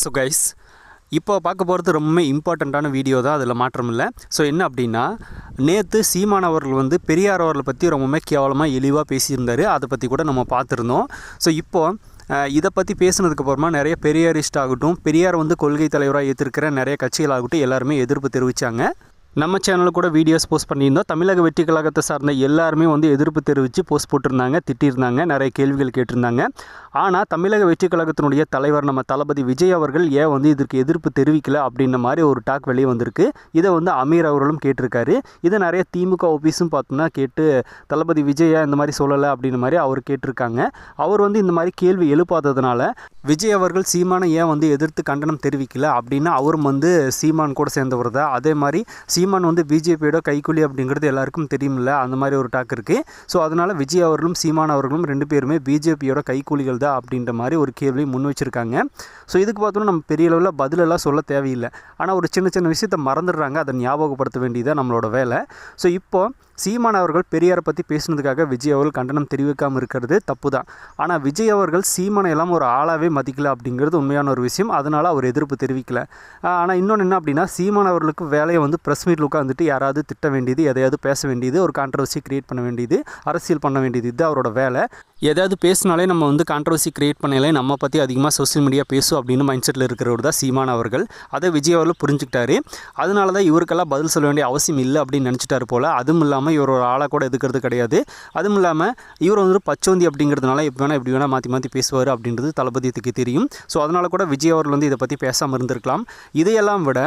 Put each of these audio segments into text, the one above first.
So guys இப்போ பார்க்க போகிறது ரொம்ப இம்பார்ட்டண்ட்டான வீடியோ தான். அதில் மாற்றம் இல்லை. ஸோ என்ன அப்படின்னா நேற்று சீமான் அவர்கள் வந்து பெரியார் அவர்களை பற்றி ரொம்பவுமே கேவலமாக இழிவாக பேசியிருந்தார். அதை பற்றி கூட நம்ம பார்த்துருந்தோம். ஸோ இப்போது இதை பற்றி பேசினதுக்கப்புறமா நிறைய பெரியாரிஸ்ட் ஆகட்டும் பெரியார் வந்து கொள்கை தலைவராக ஏற்றிருக்கிற நிறைய கட்சிகளாகட்டும் எல்லாருமே எதிர்ப்பு தெரிவித்தாங்க நம்ம சேனலில் கூட வீடியோஸ் போஸ்ட் பண்ணியிருந்தோம். தமிழக வெற்றி கழகத்தை சார்ந்த எல்லாருமே வந்து எதிர்ப்பு தெரிவித்து போஸ்ட் போட்டிருந்தாங்க திட்டியிருந்தாங்க நிறைய கேள்விகள் கேட்டிருந்தாங்க. ஆனால் தமிழக வெற்றி கழகத்தினுடைய தலைவர் நம்ம தளபதி விஜய் அவர்கள் ஏன் வந்து இதற்கு எதிர்ப்பு தெரிவிக்கல அப்படின்ற மாதிரி ஒரு டாக் வெளியே வந்திருக்கு. இதை வந்து அமீர் அவர்களும் கேட்டிருக்காரு. இதை நிறைய திமுக ஆஃபீஸும் பார்த்தோம்னா கேட்டு தளபதி விஜயா இந்த மாதிரி சொல்லலை அப்படின்ற மாதிரி அவர் கேட்டிருக்காங்க. அவர் வந்து இந்த மாதிரி கேள்வி எழுப்பாததுனால விஜய் அவர்கள் சீமானை ஏன் வந்து எதிர்த்து கண்டனம் தெரிவிக்கல அப்படின்னா அவரும் வந்து சீமான் கூட சேர்ந்தவர் தான். அதே மாதிரி சீமான் வந்து பிஜேபியோட கைக்கூலி அப்படிங்கிறது எல்லாருக்கும் தெரியுமில்ல அந்த மாதிரி ஒரு டாக் இருக்குது ஸோ அதனால் விஜய் அவர்களும் சீமான் அவர்களும் ரெண்டு பேருமே பிஜேபியோட கைக்கூலிகள் தான் அப்படின்ற மாதிரி ஒரு கேள்வி முன் வச்சுருக்காங்க. ஸோ இதுக்கு பார்த்தோம்னா நம்ம பெரிய அளவில் பதிலெல்லாம் சொல்ல தேவையில்லை. ஆனால் ஒரு சின்ன சின்ன விஷயத்தை மறந்துடுறாங்க அதை ஞாபகப்படுத்த வேண்டியதாக நம்மளோட வேலை. ஸோ இப்போ சீமான் அவர்கள் பெரியாரை பற்றி பேசுனதுக்காக விஜய் அவர்கள் கண்டனம் தெரிவிக்காமல் இருக்கிறது தப்பு தான் ஆனால் விஜய் அவர்கள் சீமானை எல்லாம் ஒரு ஆளாகவே மதிக்கல அப்படிங்கிறது உண்மையான ஒரு விஷயம். அதனால் அவர் எதிர்ப்பு தெரிவிக்கல. ஆனால் இன்னொன்று என்ன அப்படின்னா சீமான் அவர்களுக்கு வேலையை வந்து ப்ரெஸ் காஷ்மீரில் உட்காந்துட்டு யாராவது திட்ட வேண்டியது எதையாவது பேச வேண்டியது ஒரு கான்ட்ரவர்சி கிரியேட் பண்ண வேண்டியது அரசியல் பண்ண வேண்டியது இது அவரோட வேலை. எதாவது பேசினாலே நம்ம வந்து கான்ட்ரவர்சி கிரியேட் பண்ணாலே நம்ம பற்றி அதிகமாக சோஷியல் மீடியா பேசும் அப்படின்னு மைண்ட் செட்டில் இருக்கிறவர் தான் சீமான் அவர்கள். அதை விஜய் அவர்கள் புரிஞ்சுக்கிட்டாரு. அதனால தான் இவருக்கெல்லாம் பதில் சொல்ல வேண்டிய அவசியம் இல்லை அப்படின்னு நினச்சிட்டாரு போல். அதுவும் இல்லாமல் இவர் ஒரு ஆளாக கூட எதுக்கிறது கிடையாது. அதுவும் இல்லாமல் இவர் வந்து பச்சோந்தி அப்படிங்கிறதுனால இப்போ வேணால் எப்படி வேணால் மாற்றி மாற்றி பேசுவார் அப்படின்றது தளபதியத்துக்கு தெரியும். ஸோ அதனால் கூட விஜய் அவர்கள் வந்து இதை பற்றி பேசாமல் இருந்திருக்கலாம். இதையெல்லாம் விட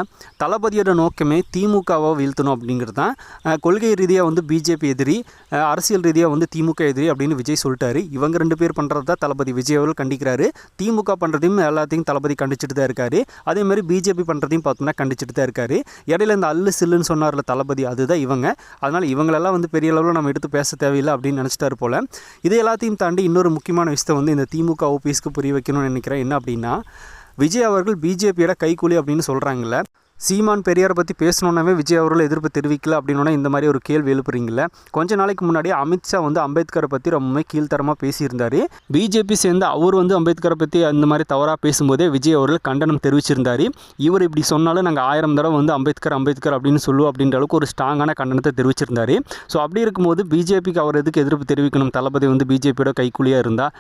தளபதியோட நோக்கமே திமுக திமுகவை வீழ்த்தணும் அப்படிங்கிறது தான். கொள்கை ரீதியாக வந்து பிஜேபி எதிரி அரசியல் ரீதியாக வந்து திமுக எதிரி அப்படின்னு விஜய் சொல்லிட்டாரு. இவங்க ரெண்டு பேர் பண்ணுறது தான் தளபதி விஜய் அவர்கள் கண்டிக்கிறாரு. திமுக பண்ணுறதையும் எல்லாத்தையும் தளபதி கண்டிச்சுட்டு தான் இருக்காரு. அதே மாதிரி பிஜேபி பண்ணுறதையும் பார்த்தோம்னா கண்டிச்சுட்டு தான் இருக்காரு. இடையில இந்த அல்லு சில்லுன்னு சொன்னார்ல தளபதி அதுதான் இவங்க. அதனால் இவங்களெல்லாம் வந்து பெரிய அளவில் நம்ம எடுத்து பேச தேவையில்லை அப்படின்னு நினச்சிட்டாரு போல். இது எல்லாத்தையும் தாண்டி இன்னொரு முக்கியமான விஷயத்தை வந்து இந்த திமுக ஓபிஎஸ்க்கு புரிய வைக்கணும்னு நினைக்கிறேன். என்ன அப்படின்னா விஜய் அவர்கள் பிஜேபியோட கைக்கூலி அப்படின்னு சொல்கிறாங்கல்ல சீமான் பெரியாரை பற்றி பேசணுன்னாவே விஜய் அவர்கள் எதிர்ப்பு தெரிவிக்கல அப்படின்னா இந்த மாதிரி ஒரு கேள்வி எழுப்புறீங்கள கொஞ்ச நாளைக்கு முன்னாடி அமித்ஷா வந்து அம்பேத்கரை பற்றி ரொம்பவே கீழ்த்தரமாக பேசியிருந்தார். பிஜேபி சேர்ந்து அவர் வந்து அம்பேத்கரை பற்றி அந்த மாதிரி தவறாக பேசும்போதே விஜய் அவர்கள் கண்டனம் தெரிவிச்சிருந்தார். இவர் இப்படி சொன்னாலும் நாங்கள் ஆயிரம் தடவை வந்து அம்பேத்கர் அம்பேத்கர் அப்படின்னு சொல்லுவோம் அப்படின்ற அளவுக்கு ஒரு ஸ்ட்ராங்கான கண்டனத்தை தெரிவிச்சிருந்தார். ஸோ அப்படி இருக்கும்போது பிஜேபிக்கு அவர் எதுக்கு எதிர்ப்பு தெரிவிக்கணும்? தளபதி வந்து பிஜேபியோட கைக்கூலியாக இருந்தால்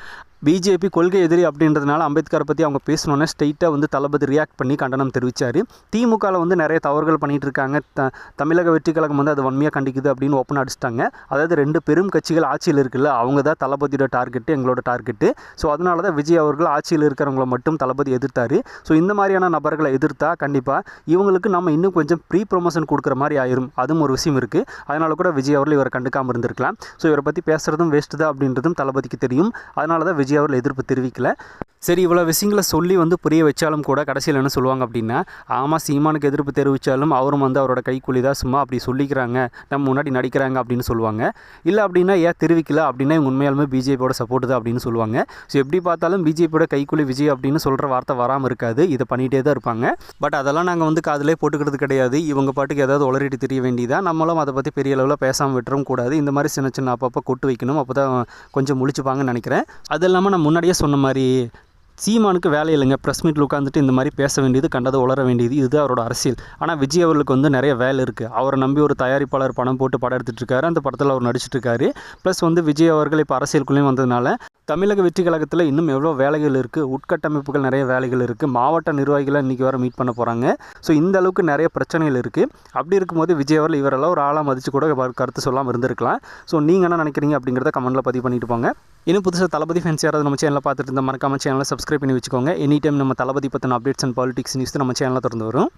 பிஜேபி கொள்கை எதிரி அப்படின்றதுனால அம்பேத்கரை பற்றி அவங்க பேசணுன்னே ஸ்ட்ரைட்டாக வந்து தளபதி ரியாக்ட் பண்ணி கண்டனம் தெரிவித்தார் திமுக திமுகவில் வந்து நிறைய தவறுகள் பண்ணிகிட்டு இருக்காங்க த தமிழக வெற்றி கழகம் வந்து அது வன்மையாக கண்டிக்குது அப்படின்னு ஓப்பன் அடிச்சிட்டாங்க. அதாவது ரெண்டு பெரும் கட்சிகள் ஆட்சியில் இருக்குல்ல அவங்க தான் தளபதியோட டார்கெட்டு எங்களோட டார்கெட்டு ஸோ அதனால தான் விஜய் அவர்கள் ஆட்சியில் இருக்கிறவங்கள மட்டும் தளபதி எதிர்த்தார். ஸோ இந்த மாதிரியான நபர்களை எதிர்த்தா கண்டிப்பாக இவங்களுக்கு நம்ம இன்னும் கொஞ்சம் ப்ரீ ப்ரொமோஷன் கொடுக்குற மாதிரி ஆயிரும். அதுவும் ஒரு விஷயம் இருக்குது அதனால கூட விஜய் அவர்கள் இவரை கண்டுக்காமல் இருந்திருக்கலாம். ஸோ இவரை பற்றி பேசுகிறதும் வேஸ்ட்டு தான் அப்படின்றதும் தளபதிக்கு தெரியும். அதனால தான் விஜய் அவர்கள் எதிர்ப்பு தெரிவிக்கல. சரி இவ்வளோ விஷயங்களை சொல்லி வந்து புரிய வச்சாலும் கூட கடைசியில் என்ன சொல்லுவாங்க அப்படின்னா ஆமாம் சீமானுக்கு எதிர்ப்பு தெரிவித்தாலும் அவரும் வந்து அவரோட கைக்கூலி தான் சும்மா அப்படி சொல்லிக்கிறாங்க நம்ம முன்னாடி நடிக்கிறாங்க அப்படின்னு சொல்லுவாங்க. இல்லை அப்படின்னா ஏன் தெரிவிக்கல? அப்படின்னா இவங்க உண்மையாலுமே பிஜேபியோட சப்போர்ட் தான் அப்படின்னு சொல்லுவாங்க. ஸோ எப்படி பார்த்தாலும் பிஜேபியோட கைக்கூலி விஜய் அப்படின்னு சொல்கிற வார்த்தை வராமல் இருக்காது இதை பண்ணிகிட்டே தான் இருப்பாங்க. பட் அதெல்லாம் நாங்கள் வந்து காதலே போட்டுக்கிறது கிடையாது. இவங்க பாட்டுக்கு ஏதாவது உளறிட்டு தெரிய வேண்டியதா? நம்மளும் அதை பற்றி பெரிய அளவில் பேசாமல் விட்டுறவும் கூடாது. இந்த மாதிரி சின்ன சின்ன அப்பப்போ கொட்டு வைக்கணும். அப்போ தான் கொஞ்சம் முழிச்சுப்பாங்கன்னு நினைக்கிறேன். அது இல்லாமல் நான் முன்னாடியே சொன்ன மாதிரி சீமானுக்கு வேலை இல்லைங்க. ப்ரெஸ் மீட்டில் உட்காந்துட்டு இந்த மாதிரி பேச வேண்டியது கண்டதை உளர வேண்டியது இதுதான் அவரோட அரசியல். ஆனால் விஜய் அவர்களுக்கு வந்து நிறைய வேலை இருக்குது அவரை நம்பி ஒரு தயாரிப்பாளர் பணம் போட்டு படம் எடுத்துகிட்ருக்காரு அந்த படத்தில் அவர் நடிச்சிட்ருக்காரு ப்ளஸ் வந்து விஜய் அவர்கள் இப்போ அரசியலுக்குள்ளேயும் வந்ததுனால தமிழக வெற்றி கழகத்தில் இன்னும் எவ்வளோ வேலைகள் இருக்குது உட்கட்டமைப்புகள் நிறைய வேலைகள் இருக்குது மாவட்ட நிர்வாகிகளை இன்றைக்கி வர மீட் பண்ண போகிறாங்க ஸோ இந்த அளவுக்கு நிறைய பிரச்சனைகள் இருக்குது அப்படி இருக்கும்போது விஜய் அவர்கள் இவரெல்லாம் ஒரு ஆளாக மதித்து கூட கருத்து சொல்லாமல் இருந்திருக்கலாம். ஸோ நீங்கள் என்ன நினைக்கிறீங்க அப்படிங்கிறத கமெண்ட்டில் பதிவு பண்ணிட்டு போங்க. இன்னும் புதுசாக தளபதி ஃபேன்ஸ் யாராவது நம்ம சேனலில் பார்த்துட்டு இருந்தால் மறக்காம சேனலை சப்ஸ்கிரைப் பண்ணி வச்சுக்கோங்க. எனி டைம் நம்ம தளபதி பற்றின அப்டேட்ஸ் அண்ட் பாலிடிக்ஸ் நியூஸ் நம்ம சேனலில் திறந்து வரும்.